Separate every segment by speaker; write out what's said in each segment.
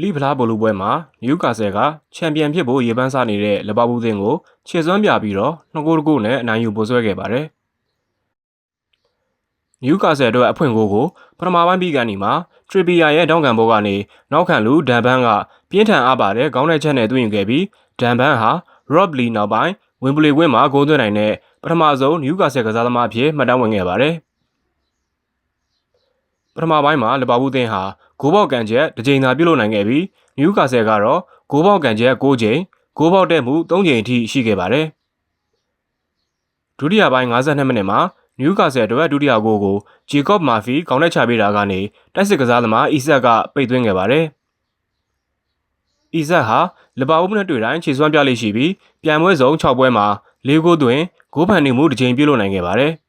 Speaker 1: လီဗလာဘောလူပွဲမှာနယူကာဆယ်ကချန်ပီယံဖြစ်ဖို့ရေပန်းစားနေတဲ့လဘဘူးသင်းကိုခြေစွမ်းပြပြီးတော့နှစ်ဂိုးတစ်ဂိုးနဲ့အနိုင်ယူပိုဆွဲခဲ့ပါတယ်။နယူကာဆယ်အတွက်အဖွင့်ဂိုးကိုပထမပိုင်းပြီးကန်ဒီမှာထရီပီယာရဲ့တောင်းကန်ဘောကနေနောက်ခံလူဒန်ဘန်ကပြင်းထန်အားပါတဲ့ခေါင်းထဲချက်နဲ့တွင်ယူခဲ့ပြီးဒန်ဘန်ဟာရော့ဘလီနောက်ပိုင်းဝင်ပလီဝင်းမှာဂိုးသွင်းနိုင်တဲ့ပထမဆုံးနယူကာဆယ်ကစားသမားအဖြစ်မှတ်တမ်းဝင်ခဲ့ပါတယ်။ ပထမပိုင်းမှာလဘဘူးသင်းဟာဂိုးပေါက်ကန်ချက်တစ်ကြိမ်သာပြုလုပ်နိုင်ခဲ့ပြီးနယူကာဆယ်ကတော့ဂိုးပေါက်ကန်ချက်6ကြိမ်ဂိုးပေါက်တဲ့မှု3ကြိမ်အထိရှိခဲ့ပါတယ်။ဒုတိယပိုင်း52မိနစ်မှာနယူကာဆယ်အတွက်ဒုတိယဂိုးကိုဂျေကော့မာဖီခေါင်းနဲ့ချပေးတာကနေတိုက်စစ်ကစားသမားအီဆက်ကပိတ်သွင်းခဲ့ပါတယ်။အီဆက်ဟာလဘဘူးနဲ့တွေ့တိုင်းခြေစွမ်းပြလိရှိပြီးပြန်ပွဲစုံ6ပွဲမှာ၄ဂိုးသွင်းဂိုးဖန်နေမှုတစ်ကြိမ်ပြုလုပ်နိုင်ခဲ့ပါတယ်။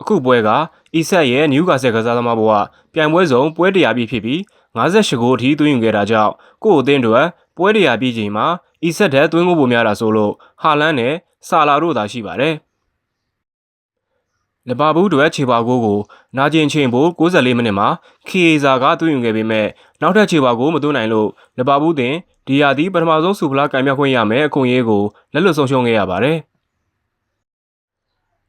Speaker 1: အခုပွဲကအီဆက်ရဲ့နယူကာဆယ်ကစားသမားဘဝပြန်ပွဲစုံပွဲတရာပြည့်ဖြစ်ပြီး58ဂိုးအထိသွင်းယူခဲ့တာကြောင့်ကိုယ့်အသင်းတွေပွဲတရာပြည့်ချိန်မှာအီဆက်တဲ့သွင်းဂိုးပိုများတာဆိုလို့ဟာလန်နဲ့ဆာလာတို့သာရှိပါတယ်။လဘဘူးတွေခြေပါကိုကိုနာကျင်ချိန်ဖို့64မိနစ်မှာခီအေဇာကသွင်းယူခဲ့ပေမဲ့နောက်ထပ်ခြေပါကိုမသွင်းနိုင်လို့လဘဘူးတင်ဒီယာဒီပထမဆုံးစူဖလားကင်မြတ်ခွင့်ရမယ်အခွင့်အရေးကိုလက်လွတ်ဆုံးရှုံးခဲ့ရပါတယ်။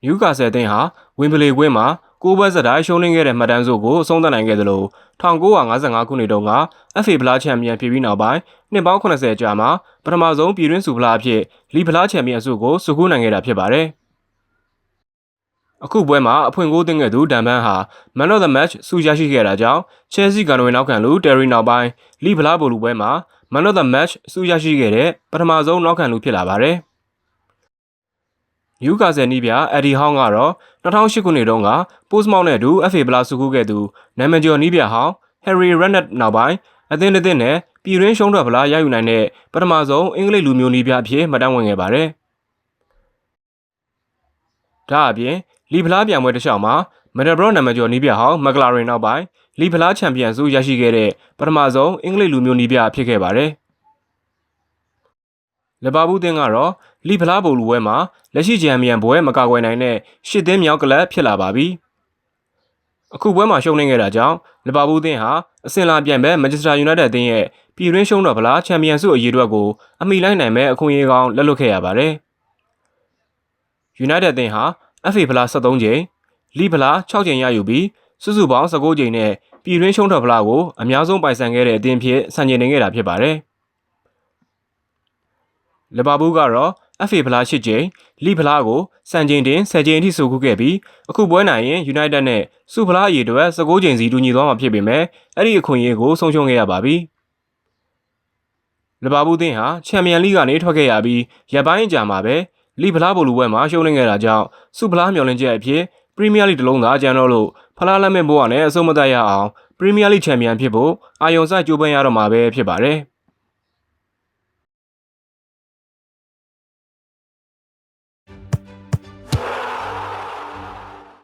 Speaker 1: နယူကာဆယ်တင်ဟာဝင်းပလီကွင်းမှာကိုးပွဲစတိုင်းရှုံးနေခဲ့တဲ့မှတ်တမ်းစုကိုအဆုံးသတ်နိုင်ခဲ့သလို1955ခုနှစ်တုန်းက FA ဖလားချန်ပီယံဖြစ်ပြီးနောက်ပိုင်းနှစ်ပေါင်း80ကြာမှာပထမဆုံးပြည်တွင်းစုဖလားအဖြစ်လီဖလားချန်ပီယံစုကိုစုကူးနိုင်ခဲ့တာဖြစ်ပါတယ်။အခုပွဲမှာအဖွင့်ဂိုးသွင်းခဲ့သူဒန်ဘန်ဟာ Man of the Match ဆုရရှိခဲ့တာကြောင့် Chelsea ကန်ဝင်နောက်ခံလူ Terry နောက်ပိုင်းလီဖလားဘောလူပွဲမှာ Man of the Match ဆုရရှိခဲ့တဲ့ပထမဆုံးနောက်ခံလူဖြစ်လာပါတယ်။ ယူကာဆယ်နီးပြအက်ဒီဟောင်းကတော့2008ခုနှစ်တုန်းက Postmount နဲ့အတူ FA ပလာစုကူးခဲ့သူနာမည်ကျော်နီးပြဟောင်း Harry Redknapp နောက်ပိုင်းအသင်းတစ်သင်းနဲ့ပြည်ရင်းရှုံးထွက်ပလာရယူနိုင်တဲ့ပထမဆုံးအင်္ဂလိပ်လူမျိုးနီးပြအဖြစ်မှတ်တမ်းဝင်ခဲ့ပါတယ်။ဒါအပြင်လီဖလားပြိုင်ပွဲတစ်လျှောက်မှာမက်ဒဘရော့နာမည်ကျော်နီးပြဟောင်းမက်ကလာရင်နောက်ပိုင်းလီဖလားချန်ပီယံဆုရရှိခဲ့တဲ့ပထမဆုံးအင်္ဂလိပ်လူမျိုးနီးပြဖြစ်ခဲ့ပါတယ်။ လဘာဘူးတင်းကတော့လီဖလားဘိုလူပွဲမှာလက်ရှိချန်ပီယံဘွဲမကာကွယ်နိုင်တဲ့ရှစ်သင်းမြောက်ကလပ်ဖြစ်လာပါပြီ။အခုပွဲမှာရှုံးနေခဲ့တာကြောင့်လဘာဘူးတင်းဟာအဆင့်လာပြိုင်ဘက်မန်ချက်စတာယူနိုက်တက်အသင်းရဲ့ပြည်တွင်းရှုံးတော့ဗလားချန်ပီယံဆုအရေးအတွက်ကိုအမိလိုက်နိုင်မဲ့အခွင့်အရေးကောင်းလက်လွတ်ခဲ့ရပါတယ်။ United အသင်းဟာ FA ဖလား73ကြိမ်လီဖလား6ကြိမ်ရယူပြီးစုစုပေါင်း19ကြိမ်နဲ့ပြည်တွင်းရှုံးထွက်ဖလားကိုအများဆုံးပိုင်ဆိုင်ခဲ့တဲ့အသင်းဖြစ်ဆန်ကျင်နေခဲ့တာဖြစ်ပါတယ်။ လီဗာပူးကတော့ FA ဖလား၈ကြိမ်လီဖလားကိုစံချိန်တင်10ကြိမ်အထိစုခုခဲ့ပြီးအခုပွဲနိုင်ရင် United နဲ့စုဖလားအရေးအတွက်19ကြိမ်စီတူညီသွားမှာဖြစ်ပေမဲ့အဲ့ဒီအခွင့်အရေးကိုဆုံးရှုံးခဲ့ရပါပြီ။လီဗာပူးသင်းဟာချန်ပီယံလိကနေထွက်ခဲ့ရပြီးရပ်ပိုင်းအကြာမှာပဲလီဖလားဘိုလူပွဲမှာရှုံးနေခဲ့တာကြောင့်စုဖလားမျှော်လင့်ချက်အဖြစ်ပရီးမီးယားလိတလုံးသာကျန်တော့လို့ဖလားလက်မဲ့ဘိုးကလည်းအဆုံးမတတ်ရအောင်ပရီးမီးယားလိချန်ပီယံဖြစ်ဖို့အာယုံစိုက်ကြိုးပမ်းရတော့မှာပဲဖြစ်ပါတယ်။